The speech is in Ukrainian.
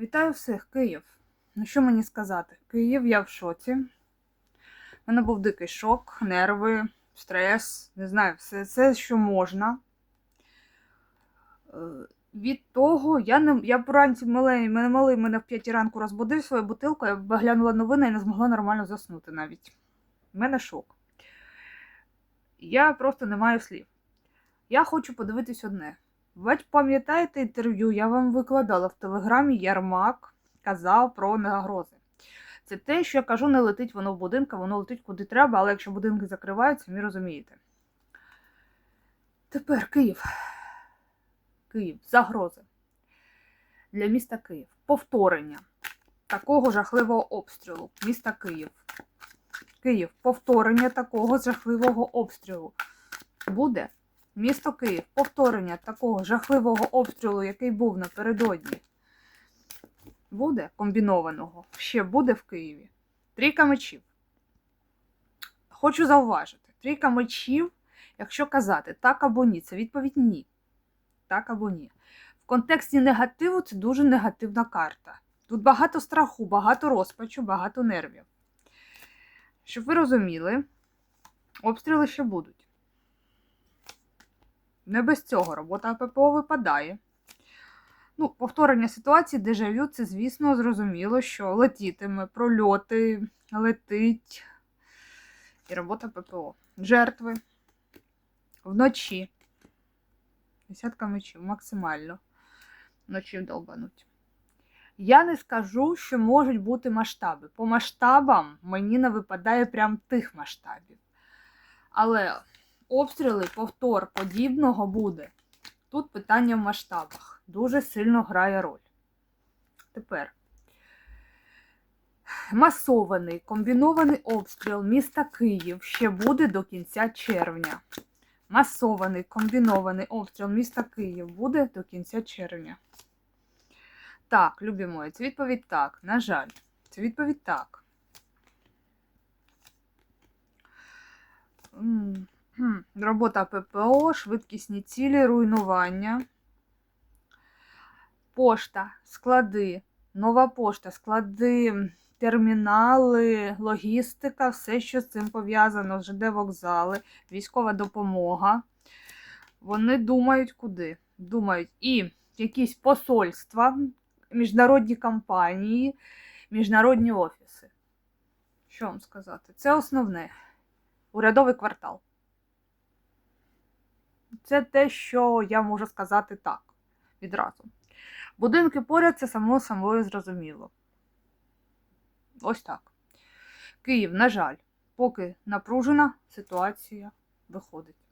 Вітаю всіх, Київ. Ну що мені сказати? Київ, я в шоці. У мене був дикий шок, нерви, стрес, не знаю, все, все що можна. Е, Від того, я не я вранці малий, мене малий мене в п'ятій ранку розбудив свою бутилку, я глянула новини і не змогла нормально заснути навіть. У мене шок. Я просто не маю слів. Я хочу подивитись одне. Ви пам'ятаєте інтерв'ю, я вам викладала в телеграмі Ярмак казав про негрози. Це те, що я кажу, не летить воно в будинку, воно летить куди треба, але якщо будинки закриваються, ви розумієте. Тепер Київ. Київ, загрози. Для міста Київ. Повторення такого жахливого обстрілу. Міста Київ. Київ. Повторення такого жахливого обстрілу. Буде Місто Київ, повторення такого жахливого обстрілу, який був напередодні, буде комбінованого, ще буде в Києві. Трійка мечів. Хочу зауважити, трійка мечів, якщо казати так або ні, це відповідь ні. Так або ні. В контексті негативу це дуже негативна карта. Тут багато страху, багато розпачу, багато нервів. Щоб ви розуміли, обстріли ще будуть. Не без цього робота ППО випадає. Ну, повторення ситуації дежавю, це, звісно, зрозуміло, що летітиме, прольоти, летить. І робота ППО. Жертви вночі. Десятка мечів максимально. Вночі вдолбануть. Я не скажу, що можуть бути масштаби. По масштабам мені не випадає прям тих масштабів. Але обстріли, повтор подібного буде. Тут питання в масштабах. Дуже сильно грає роль. Тепер масований комбінований обстріл міста Київ ще буде до кінця червня. Масований комбінований обстріл міста Київ буде до кінця червня. Так, любі мої, це відповідь так. На жаль, це відповідь так. Робота ППО, швидкісні цілі, руйнування. Пошта, склади, нова пошта, склади, термінали, логістика, все, що з цим пов'язано, ЖД вокзали, військова допомога. Вони думають куди? Думають і якісь посольства, міжнародні компанії, міжнародні офіси. Що вам сказати? Це основне. Урядовий квартал. Це те, що я можу сказати так відразу. Будинки поряд це само собою зрозуміло. Ось так. Київ, на жаль, поки напружена ситуація виходить.